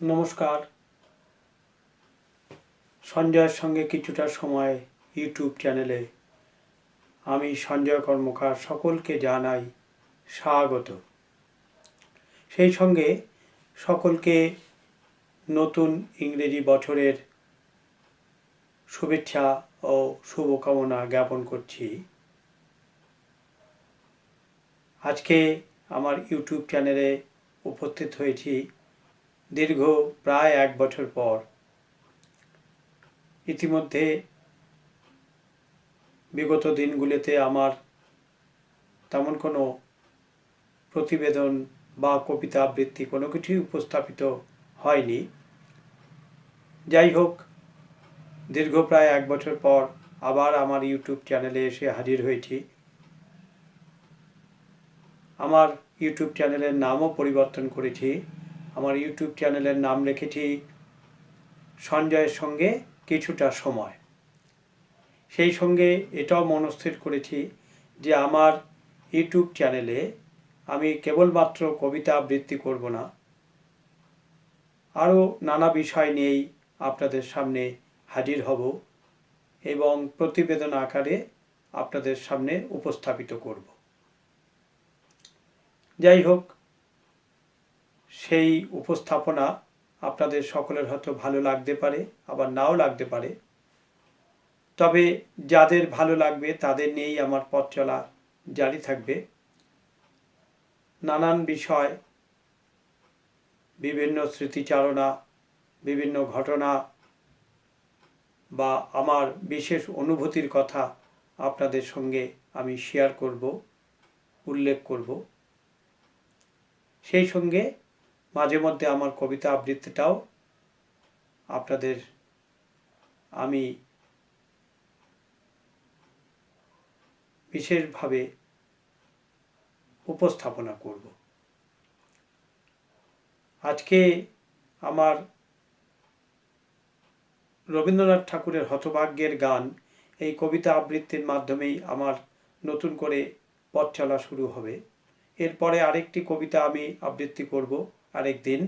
নমস্কার। সঞ্জয়ের সঙ্গে কিছুটা সময় ইউটিউব চ্যানেলে আমি সঞ্জয় কর্মকার সকলকে জানাই স্বাগত। সেই সঙ্গে সকলকে নতুন ইংরেজি বছরের শুভেচ্ছা ও শুভকামনা জ্ঞাপন করছি। আজকে আমার ইউটিউব চ্যানেলে উপস্থিত হয়েছি দীর্ঘ প্রায় এক বছর পর ইতিমধ্যে বিগত দিনগুলিতে আমার তেমন কোনো প্রতিবেদন বা কবিতা আবৃত্তি কোনো কিছুই উপস্থাপিত হয়নি। যাই হোক, দীর্ঘ প্রায় এক বছর পর আবার আমার ইউটিউব চ্যানেলে এসে হাজির হয়েছি। আমার ইউটিউব চ্যানেলের নামও পরিবর্তন করেছি। আমার ইউটিউব চ্যানেলের নাম রেখেছি সঞ্জয়ের সঙ্গে কিছুটা সময়। সেই সঙ্গে এটাও মনস্থির করেছি যে আমার ইউটিউব চ্যানেলে আমি কেবলমাত্র কবিতা আবৃত্তি করব না। আরও নানা বিষয় নিয়েই আপনাদের সামনে হাজির হব এবং প্রতিবেদন আকারে আপনাদের সামনে উপস্থাপিত করব। যাই হোক সেই উপস্থাপনা আপনাদের সকলের হয়তো ভালো লাগতে পারে, আবার নাও লাগতে পারে। তবে যাদের ভালো লাগবে, তাদের নিয়েই আমার পথ চলা জারি থাকবে। নানান বিষয়, বিভিন্ন স্মৃতিচারণা, বিভিন্ন ঘটনা বা আমার বিশেষ অনুভূতির কথা আপনাদের সঙ্গে আমি শেয়ার করব, উল্লেখ করব। সেই সঙ্গে মাঝে মধ্যে আমার কবিতা আবৃত্তিটাও আপনাদের আমি বিশেষভাবে উপস্থাপনা করব। আজকে আমার রবীন্দ্রনাথ ঠাকুরের হতভাগ্যের গান, এই কবিতা আবৃত্তির মাধ্যমেই আমার নতুন করে পথ চলা শুরু হবে। এরপরে আরেকটি কবিতা আমি আবৃত্তি করব। আরেক দিন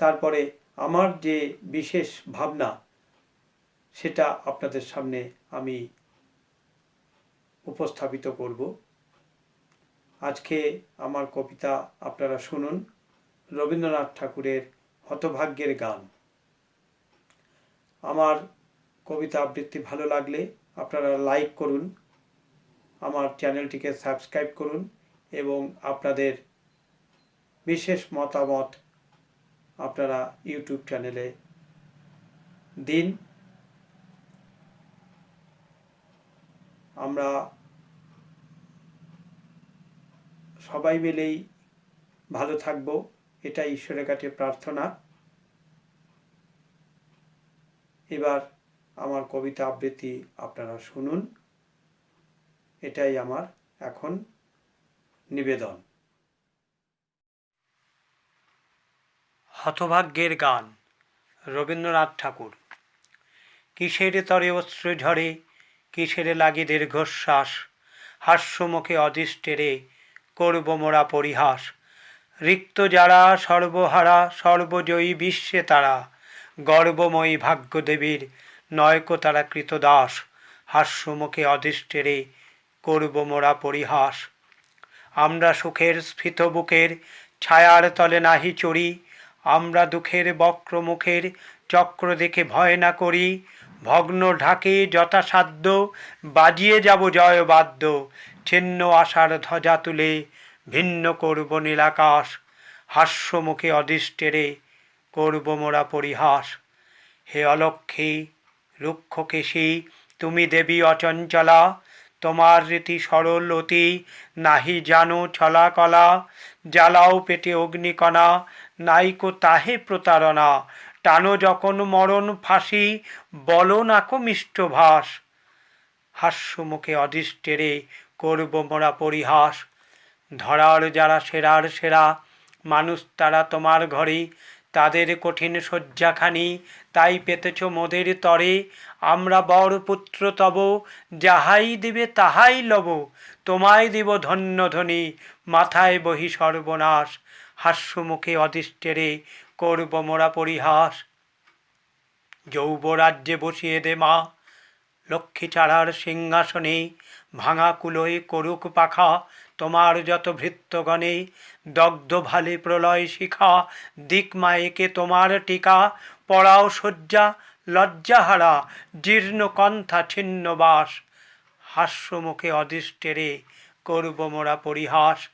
তারপরে আমার যে বিশেষ ভাবনা, সেটা আপনাদের সামনে আমি উপস্থাপিত করব। আজকে আমার কবিতা আপনারা শুনুন, রবীন্দ্রনাথ ঠাকুরের হতভাগ্যের গান। আমার কবিতা আবৃত্তি ভালো লাগলে আপনারা লাইক করুন, আমার চ্যানেলটিকে সাবস্ক্রাইব করুন এবং আপনাদের বিশেষ মতামত আপনারা ইউটিউব চ্যানেলে দিন। আমরা সবাই মিলেই ভালো থাকব এটা ঈশ্বরের কাছে প্রার্থনা। এবার আমার কবিতা আবৃত্তি আপনারা শুনুন। এটাই আমার এখন নিবেদন। হতভাগ্যের গান। রবীন্দ্রনাথ ঠাকুর। কিসের তরে অশ্রু ঝরে, কিসের লাগে দীর্ঘশ্বাস, হাস্যমুখে অদৃষ্টেরে করব মোরা পরিহাস। রিক্ত যারা, সর্বহারা, সর্বজয়ী বিশ্বে তারা, গর্বময়ী ভাগ্যদেবীর নয়ক তারা কৃতদাস, হাস্যমুখে অদৃষ্টেরে করব মোরা পরিহাস। আমরা সুখের স্ফীত বুকের ছায়ার তলে নাহি চড়ি আমরা দুঃখের বক্র মুখের চক্র দেখে ভয় না করি। ভগ্ন ঢাকে যথাসাধ্য বাজিয়ে যাব জয় বাদ্য। ছিন্ন আশার ধ্বজা তুলে ভিন্ন করব নীলাকাশ হাস্যমুখে অদৃষ্টেরে করব মোরা পরিহাস। হে অলক্ষী রুক্ষকেশী তুমি দেবী অচঞ্চলা। তোমার রীতি সরল অতি, নাহি জানো ছলা কলা। জ্বালাও পেটে অগ্নিকণা। নাইকো তাহে প্রতারণা। টানো যখন মরণ ফাঁসি, বলো নাকো মিষ্ট ভাস। হাস্যমুখে অদৃষ্টেরে করব মোরা পরিহাস। ধরার যারা সেরার সেরা, মানুষ তারা তোমার ঘরে। তাদের কঠিন শয্যাখানি তাই পেতেছ মোদের তরে। আমরা বর পুত্র তব, যাহাই দিবে তাহাই লব। তোমায় দিব ধন্য ধনী মাথায় বহি সর্বনাশ। হাস্যমুখে অদিষ্টেরে করব মোরা পরিহাস। যৌবরাজ্যে বসিয়ে দে মা লক্ষ্মী ছাড়ার সিংহাসনে ভাঙা কুলোয় করুক পাখা, তোমার যত ভৃত্যগণে দগ্ধ ভালে প্রলয় শিখা, দিক মায়েকে তোমার টিকা, পড়াও শয্যা, লজ্জাহারা, জীর্ণ কণ্ঠা ছিন্ন হাস্যমুখে অদিষ্টেরে করব মোরা পরিহাস।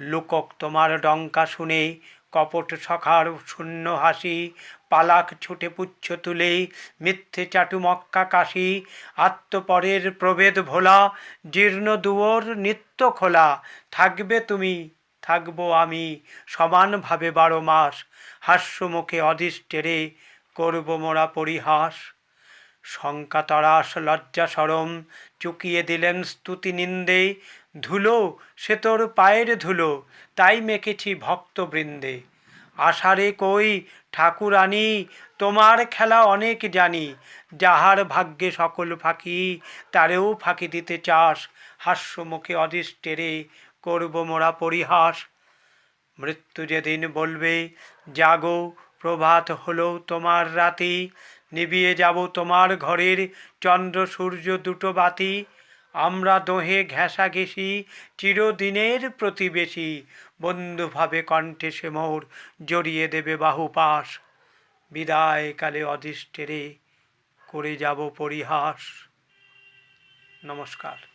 লোকক, তোমার ডঙ্কা শুনে কপট সখার শূন্য হাসি, পালাক ছুটে পুচ্ছ তুলে, মিথ্যে চাটু মক্কা কাশি, আত্মপরের প্রভেদ ভোলা, জীর্ণ দুয়োর নিত্য খোলা, থাকবে তুমি, থাকব আমি, সমানভাবে বারো মাস হাস্যমুখে অদিষ্টেরে করব মোরা পরিহাস। শঙ্কা তরাস লজ্জা সরম, চুকিয়ে দিলেন স্তুতি নিন্দে ধুলো, সে তোর পায়ের ধুলো, তাই মেখেছি ভক্তবৃন্দে। আষাঢ়ে কই ঠাকুরানী, তোমার খেলা অনেক জানি। যাহার ভাগ্যে সকল ফাঁকি, তারেও ফাঁকি দিতে চাস। হাস্যমুখে অদিষ্টেরে করব মোরা পরিহাস। মৃত্যু যেদিন বলবে, জাগো, প্রভাত হলো তোমার রাতি। নিবিয়ে যাব তোমার ঘরের চন্দ্র সূর্য দুটো বাতি। আমরা দোহে ঘেঁষা ঘেঁষি, চিরদিনের প্রতিবেশী। বন্ধুভাবে কণ্ঠে সে মোর জড়িয়ে দেবে বাহুপাশ বিদায় কালে অদিষ্টেরে করে যাব পরিহাস। নমস্কার।